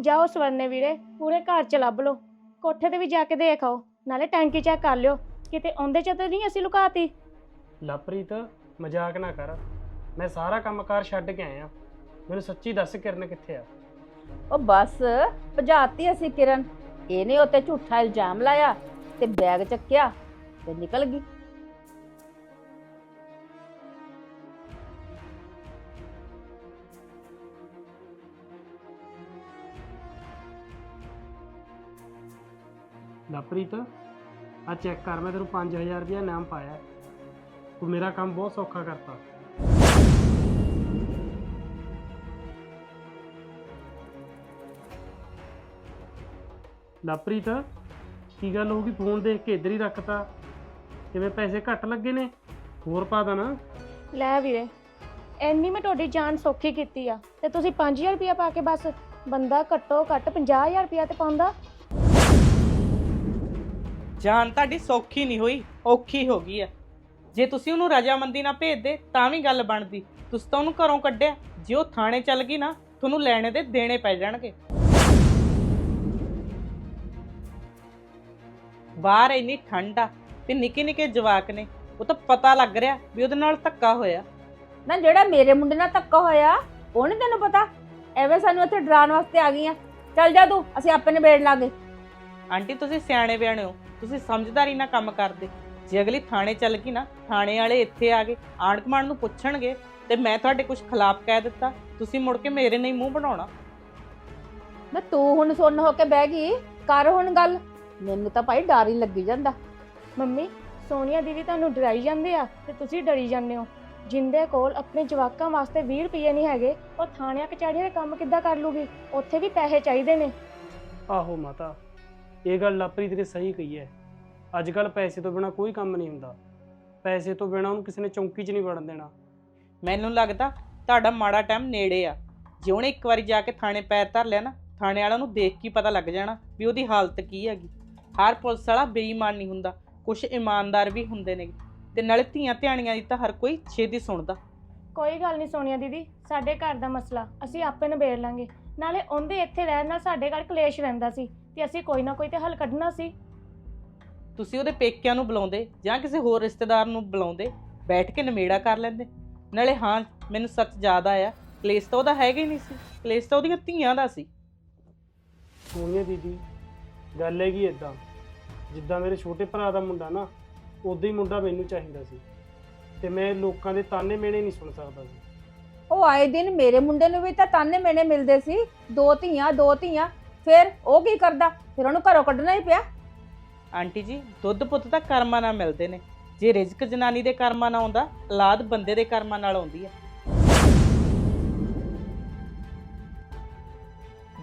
ਜਾਓ ਸਵਰਨੇ ਵੀਰੇ ਪੂਰੇ ਘਰ 'ਚ ਲੱਭ ਲਓ। ਕੋਠੇ ਤੇ ਵੀ ਜਾ ਕੇ ਦੇਖ ਆਓ ਨਾਲੇ ਟੈਂਕੀ ਚੈੱਕ ਕਰ ਲਿਓ। ਕਿਤੇ ਆਉਂਦੇ ਚ ਤਾਂ ਨਹੀਂ ਅਸੀਂ ਲੁਕਾਤੀ? ਲਵਪ੍ਰੀਤ ਮਜ਼ਾਕ ਨਾ ਕਰ। ਮੈਂ ਸਾਰਾ ਕੰਮਕਾਰ ਛੱਡ ਕੇ ਆਇਆ। ਮੈਨੂੰ ਸੱਚੀ ਦੱਸ ਕਿਰਨ ਕਿੱਥੇ ਆ? ਉਹ ਬਸ ਭਜਾਤੀ ਅਸੀਂ ਕਿਰਨ। ਇਹਨੇ ਉੱਤੇ ਝੂਠਾ ਇਲਜ਼ਾਮ ਲਾਇਆ ਤੇ ਬੈਗ ਚੱਕਿਆ ਤੇ ਨਿਕਲ ਗਈ। ਲਵਪ੍ਰੀਤ ਆ ਚੈੱਕ ਕਰ ਮੈਂ ਤੈਨੂੰ 5000 ਰੁਪਇਆ ਇਨਾਮ ਪਾਇਆ। ਹੈ। ਤੂੰ ਮੇਰਾ ਕੰਮ ਬਹੁਤ ਸੌਖਾ ਕਰਤਾ। ਲਵਪ੍ਰੀਤ ਕੀ ਗੱਲ ਹੋ ਗਈ ਫੋਨ ਦੇਖ ਕੇ ਇੱਧਰ ਹੀ ਰੱਖਤਾ। ਕਿਵੇਂ ਪੈਸੇ ਘੱਟ ਲੱਗੇ ਨੇ? ਹੋਰ ਪਾ ਦੇਣਾ। ਲੈ ਵੀਰੇ ਐਨੀ ਮੈਂ ਤੁਹਾਡੀ ਜਾਨ ਸੌਖੀ ਕੀਤੀ ਆ। ਤੇ ਤੁਸੀਂ 5000 ਰੁਪਇਆ ਪਾ ਕੇ ਬਸ ਬੰਦਾ ਘੱਟੋ ਘੱਟ 50000 ਰੁਪਇਆ ਤੇ ਪਾਉਂਦਾ। ਜਾਨ ਤੁਹਾਡੀ ਸੌਖੀ ਨਹੀਂ ਹੋਈ ਔਖੀ ਹੋ ਗਈ ਆ। ਜੇ ਤੁਸੀਂ ਉਹਨੂੰ ਰਜਾਮੰਦੀ ਨਾਲ ਭੇਜਦੇ ਤਾਂ ਵੀ ਗੱਲ ਬਣਦੀ। ਤੁਸੀਂ ਤਾਂ ਉਹਨੂੰ ਘਰੋਂ ਕੱਢਿਆ। ਜੇ ਉਹ ਥਾਣੇ ਚੱਲ ਗਈ ਨਾ ਤੁਹਾਨੂੰ ਲੈਣੇ ਦੇ ਦੇਣੇ ਪੈ ਜਾਣਗੇ। ਬਾਹਰ ਇੰਨੀ ਠੰਡ ਆ ਤੇ ਨਿੱਕੇ ਨਿੱਕੇ ਜਵਾਕ ਨੇ ਉਹ ਤਾਂ ਪਤਾ ਲੱਗ ਰਿਹਾ ਵੀ ਉਹਦੇ ਨਾਲ ਧੱਕਾ ਹੋਇਆ। ਨਾ ਜਿਹੜਾ ਮੇਰੇ ਮੁੰਡੇ ਨਾਲ ਧੱਕਾ ਹੋਇਆ ਉਹ ਨੀ ਤੈਨੂੰ ਪਤਾ? ਐਵੇਂ ਸਾਨੂੰ ਇੱਥੇ ਡਰਾਉਣ ਵਾਸਤੇ ਆ ਗਈਆਂ। ਚੱਲ ਜਾ ਤੂੰ ਅਸੀਂ ਆਪੇ ਨਿਬੇੜ ਲਾਂਗੇ। ਆਂਟੀ ਤੁਸੀਂ ਸਿਆਣੇ ਬਿਆਣੇ ਹੋ ਤੁਸੀਂ ਸਮਝਦਾਰੀ ਨਾਲ ਕੰਮ ਕਰਦੇ। ਜੇ ਅਗਲੀ ਥਾਣੇ ਚੱਲ ਗਈ ਨਾ ਥਾਣੇ ਵਾਲੇ ਇੱਥੇ ਆ ਗਏ ਆਂਢ ਗੁਆਂਢ ਨੂੰ ਪੁੱਛਣਗੇ ਤੇ ਮੈਂ ਤੁਹਾਡੇ ਕੁਝ ਖਿਲਾਫ ਕਹਿ ਦਿੱਤਾ ਤੁਸੀਂ ਮੁੜ ਕੇ ਮੇਰੇ ਨਹੀਂ ਮੂੰਹ ਬਣਾਉਣਾ। ਨਾ ਤੂੰ ਹੁਣ ਸੁਣ ਹੋ ਕੇ ਬਹਿ ਗਈ ਕਰ ਹੁਣ ਗੱਲ। ਮੈਨੂੰ ਤਾਂ ਭਾਈ ਡਰ ਹੀ ਲੱਗੀ ਜਾਂਦਾ। ਮੰਮੀ ਸੋਨੀਆ ਦੀਦੀ ਤੁਹਾਨੂੰ ਡਰਾਈ ਜਾਂਦੇ ਆ ਤੇ ਤੁਸੀਂ ਡਰੀ ਜਾਂਦੇ ਹੋ। ਜਿੰਦੇ ਕੋਲ ਆਪਣੇ ਜਵਾਕਾਂ ਵਾਸਤੇ 20 ਰੁਪਏ ਨਹੀਂ ਹੈਗੇ ਉਹ ਥਾਣਿਆਂ ਕਚਹਿਰੀਆਂ ਦੇ ਕੰਮ ਕਿੱਦਾਂ ਕਰ ਲੂਗੀ? ਉੱਥੇ ਵੀ ਪੈਸੇ ਚਾਹੀਦੇ ਨੇ। ਆਹੋ ਮਾਤਾ ਇਹ ਗੱਲ ਲਾਪਰੀ ਤੇਰੇ ਸਹੀ ਕਹੀ ਹੈ ਅੱਜ ਕੱਲ ਪੈਸੇ ਤੋਂ ਬਿਨਾ ਕੋਈ ਕੰਮ ਨਹੀਂ ਹੁੰਦਾ। ਪੈਸੇ ਤੋਂ ਬਿਨਾ ਉਹਨੂੰ ਕਿਸੇ ਨੇ ਚੌਂਕੀ 'ਚ ਨਹੀਂ ਵੜਨ ਦੇਣਾ। ਮੈਨੂੰ ਲੱਗਦਾ ਤੁਹਾਡਾ ਮਾੜਾ ਟਾਈਮ ਨੇੜੇ ਆ। ਜੇ ਉਹਨੇ ਇੱਕ ਵਾਰੀ ਜਾ ਕੇ ਥਾਣੇ ਪੈਰ ਧਰ ਲਿਆ ਨਾ ਥਾਣੇ ਵਾਲਿਆਂ ਨੂੰ ਦੇਖ ਕੇ ਹੀ ਪਤਾ ਲੱਗ ਜਾਣਾ ਵੀ ਉਹਦੀ ਹਾਲਤ ਕੀ ਹੈਗੀ। ਹਰ ਪੁਲਿਸ ਵਾਲਾ ਬੇਈਮਾਨ ਨਹੀਂ ਹੁੰਦਾ ਕੁਝ ਇਮਾਨਦਾਰ ਵੀ ਹੁੰਦੇ ਨੇ ਤੇ ਨਾਲੇ ਧੀਆਂ ਧਿਆਣੀਆਂ ਦੀ ਤਾਂ ਹਰ ਕੋਈ ਛੇਤੀ ਸੁਣਦਾ। ਕੋਈ ਗੱਲ ਨਹੀਂ ਸੋਨੀਆ ਦੀਦੀ ਸਾਡੇ ਘਰ ਦਾ ਮਸਲਾ ਅਸੀਂ ਆਪੇ ਨਿਬੇੜ ਲਾਂਗੇ। ਨਾਲੇ ਉਹਦੇ ਇੱਥੇ ਰਹਿਣ ਨਾਲ ਸਾਡੇ ਘਰ ਕਲੇਸ਼ ਰਹਿੰਦਾ ਸੀ ਤੇ ਅਸੀਂ ਕੋਈ ਨਾ ਕੋਈ ਤੇ ਹੱਲ ਕੱਢਣਾ ਸੀ। ਤੁਸੀਂ ਉਹਦੇ ਪੇਕਿਆਂ ਨੂੰ ਬੁਲਾਉਂਦੇ ਜਾਂ ਕਿਸੇ ਹੋਰ ਰਿਸ਼ਤੇਦਾਰ ਨੂੰ ਬੁਲਾਉਂਦੇ ਬੈਠ ਕੇ ਨਿਮੇੜਾ ਕਰ ਲੈਂਦੇ। ਨਾਲੇ ਹਾਂ ਮੈਨੂੰ ਸੱਚ ਯਾਦ ਆਇਆ ਕਲੇਸ਼ ਤਾਂ ਉਹਦਾ ਹੈਗਾ ਹੀ ਨਹੀਂ ਸੀ ਕਲੇਸ਼ ਤਾਂ ਉਹਦੀਆਂ ਧੀਆਂ ਦਾ ਸੀ। ਸੋਨੀਆ ਦੀਦੀ ਗੱਲ ਹੈਗੀ ਇਦਾਂ ਜਿੱਦਾਂ ਮੇਰੇ ਛੋਟੇ ਭਰਾ ਦਾ ਮੁੰਡਾ ਨਾ ਉਦਾਂ ਹੀ ਮੁੰਡਾ ਮੈਨੂੰ ਚਾਹੀਦਾ ਸੀ। ਤੇ ਮੈਂ ਲੋਕਾਂ ਦੇ ਤਾਨੇ ਮੇਣੇ ਨਹੀਂ ਸੁਣ ਸਕਦਾ ਸੀ। ਉਹ ਆਏ ਦਿਨ ਮੇਰੇ ਮੁੰਡੇ ਨੂੰ ਵੀ ਤਾਂ ਤਾਨੇ ਮੇਣੇ ਮਿਲਦੇ ਸੀ। ਦੋ ਧੀਆਂ ਦੋ ਧੀਆਂ ਫਿਰ ਉਹ ਕੀ ਕਰਦਾ? ਫਿਰ ਉਹਨੂੰ ਘਰੋਂ ਕੱਢਣਾ ਹੀ ਪਿਆ। ਆਂਟੀ ਜੀ ਦੁੱਧ ਪੁੱਤ ਤਾਂ ਕਰਮਾਂ ਨਾਲ ਮਿਲਦੇ ਨੇ। ਜੇ ਰਿਜ਼ਕ ਜਨਾਨੀ ਦੇ ਕਰਮਾਂ ਨਾਲ ਆਉਂਦਾ ਔਲਾਦ ਬੰਦੇ ਦੇ ਕਰਮਾਂ ਨਾਲ ਆਉਂਦੀ ਹੈ।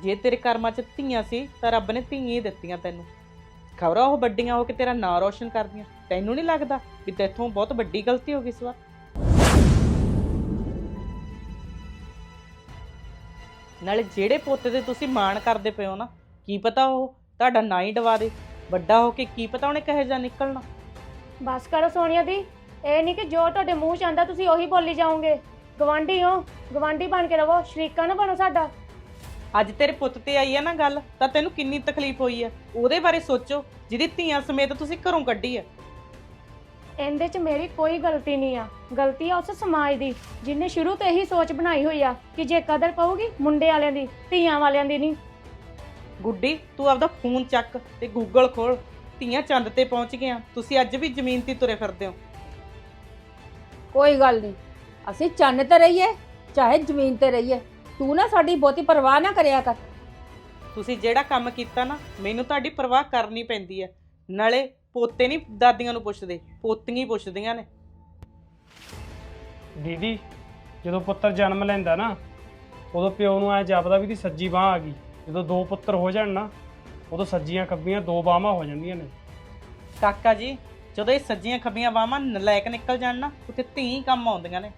ਜੇ ਤੇਰੇ ਕਰਮਾਂ 'ਚ ਧੀਆਂ ਸੀ ਤਾਂ ਰੱਬ ਨੇ ਧੀਆਂ ਹੀ ਦਿੱਤੀਆਂ ਤੈਨੂੰ। ਖਬਰਾਂ ਉਹ ਵੱਡੀਆਂ ਹੋ ਕੇ ਤੇਰਾ ਨਾਂ ਰੋਸ਼ਨ ਕਰਦੀਆਂ। ਤੈਨੂੰ ਨਹੀਂ ਲੱਗਦਾ ਵੀ ਤੇਥੋਂ ਬਹੁਤ ਵੱਡੀ ਗਲਤੀ ਹੋ ਗਈ ਇਸ ਵਾਰ ਨਾਲੇ ਜਿਹੜੇ ਪੁੱਤ ਦੇ ਤੁਸੀਂ ਮਾਣ ਕਰਦੇ ਪਏ ਹੋ ਨਾ, ਕੀ ਪਤਾ ਉਹ ਤੁਹਾਡਾ ਨਾਂ ਹੀ ਡਵਾ ਦੇ। ਵੱਡਾ ਹੋ ਕੇ ਕੀ ਪਤਾ ਉਹਨੇ ਕਹੇ ਜਾ ਨਿਕਲਣਾ? ਬਸ ਕਰੋ ਸੋਨੀਆ ਦੀ, ਇਹ ਨਹੀਂ ਕਿ ਜੋ ਤੁਹਾਡੇ ਮੂੰਹ 'ਚ ਆਂਦਾ ਤੁਸੀਂ ਉਹੀ ਬੋਲੀ ਜਾਓਗੇ। ਗਵਾਂਢੀ ਹੋ ਗਵਾਂਢੀ ਬਣ ਕੇ ਰਵੋ, ਸ਼ਰੀਕਾ ਨਾ ਬਣੋ ਸਾਡਾ। ਅੱਜ ਤੇਰੇ ਪੁੱਤ ਤੇ ਆਈ ਹੈ ਨਾ ਗੱਲ ਤਾਂ ਤੈਨੂੰ ਕਿੰਨੀ ਤਕਲੀਫ ਹੋਈ ਹੈ ਉਹਦੇ ਬਾਰੇ ਸੋਚੋ ਜਿਹਦੀ ਧੀਆਂ ਸਮੇਤ ਤੁਸੀਂ ਘਰੋਂ ਕੱਢੀ ਹੈ ਇਹਦੇ 'ਚ ਮੇਰੀ ਕੋਈ ਗਲਤੀ ਨਹੀਂ ਆ। ਗਲਤੀ ਆ ਉਸ ਸਮਾਜ ਦੀ ਜਿਨੇ ਸ਼ੁਰੂ ਤੋਂ ਇਹੀ ਸੋਚ ਬਣਾਈ ਹੋਈ ਆ ਕਿ ਜੇ ਕਦਰ ਪਊਗੀ ਮੁੰਡੇ ਵਾਲਿਆਂ ਦੀ ਧੀਆਂ ਵਾਲਿਆਂ ਦੀ ਨਹੀਂ। ਗੁੱਡੀ ਤੂੰ ਆਪਦਾ ਫੋਨ ਚੱਕ ਤੇ ਗੂਗਲ ਖੋਲ ਧੀਆਂ ਚੰਦ ਤੇ ਪਹੁੰਚ ਗਈਆਂ ਤੁਸੀਂ ਅੱਜ ਵੀ ਜ਼ਮੀਨ ਤੇ ਤੁਰੇ ਫਿਰਦੇ ਹੋ। ਕੋਈ ਗੱਲ ਨਹੀਂ ਅਸੀਂ ਚੰਨ ਤੇ ਰਹੀਏ ਚਾਹੇ ਜ਼ਮੀਨ ਤੇ ਰਹੀਏ। ਤੂੰ ਨਾ ਸਾਡੀ ਬਹੁਤੀ ਪਰਵਾਹ ਨਾ ਕਰਿਆ ਕਰ। ਤੁਸੀਂ ਜਿਹੜਾ ਕੰਮ ਕੀਤਾ ਨਾ ਮੈਨੂੰ ਤੁਹਾਡੀ ਪਰਵਾਹ ਕਰਨੀ ਪੈਂਦੀ ਹੈ। ਨਾਲੇ ਪੋਤੇ ਨਹੀਂ ਦਾਦੀਆਂ ਨੂੰ ਪੁੱਛਦੇ ਪੋਤੀਆਂ ਹੀ ਪੁੱਛਦੀਆਂ ਨੇ। ਦੀਦੀ ਜਦੋਂ ਪੁੱਤਰ ਜਨਮ ਲੈਂਦਾ ਨਾ ਉਦੋਂ ਪਿਓ ਨੂੰ ਐ ਜਾਪਦਾ ਵੀ ਦੀ ਸੱਜੀ ਬਾਹ ਆ ਗਈ। ਜਦੋਂ ਦੋ ਪੁੱਤਰ ਹੋ ਜਾਣ ਨਾ ਉਦੋਂ ਸੱਜੀਆਂ ਖੱਬੀਆਂ ਦੋ ਬਾਹਾਂ ਹੋ ਜਾਂਦੀਆਂ ਨੇ। ਕਾਕਾ ਜੀ ਜਦੋਂ ਇਹ ਸੱਜੀਆਂ ਖੱਬੀਆਂ ਬਾਹਾਂ ਨਲਾਇਕ ਨਿਕਲ ਜਾਣ ਨਾ ਉੱਥੇ ਧੀ ਕੰਮ ਆਉਂਦੀਆਂ ਨੇ।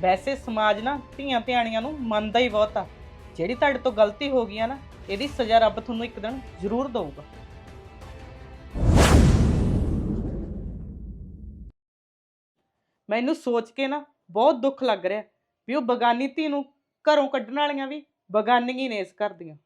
ਵੈਸੇ ਸਮਾਜ ਨਾ ਧੀਆਂ ਧਿਆਣੀਆਂ ਨੂੰ ਮੰਨਦਾ ਹੀ ਬਹੁਤ ਆ। ਜਿਹੜੀ ਤੁਹਾਡੇ ਤੋਂ ਗਲਤੀ ਹੋ ਗਈ ਆ ਨਾ, ਇਹਦੀ ਸਜ਼ਾ ਰੱਬ ਤੁਹਾਨੂੰ ਇੱਕ ਦਿਨ ਜ਼ਰੂਰ ਦਊਗਾ। ਮੈਨੂੰ ਸੋਚ ਕੇ ਨਾ ਬਹੁਤ ਦੁੱਖ ਲੱਗ ਰਿਹਾ ਵੀ ਉਹ ਬਗਾਨੀ ਧੀ ਨੂੰ ਘਰੋਂ ਕੱਢਣ ਵਾਲੀਆਂ ਵੀ ਬਗਾਨੀਆਂ ਨੇ ਇਸ ਘਰ ਦੀਆਂ।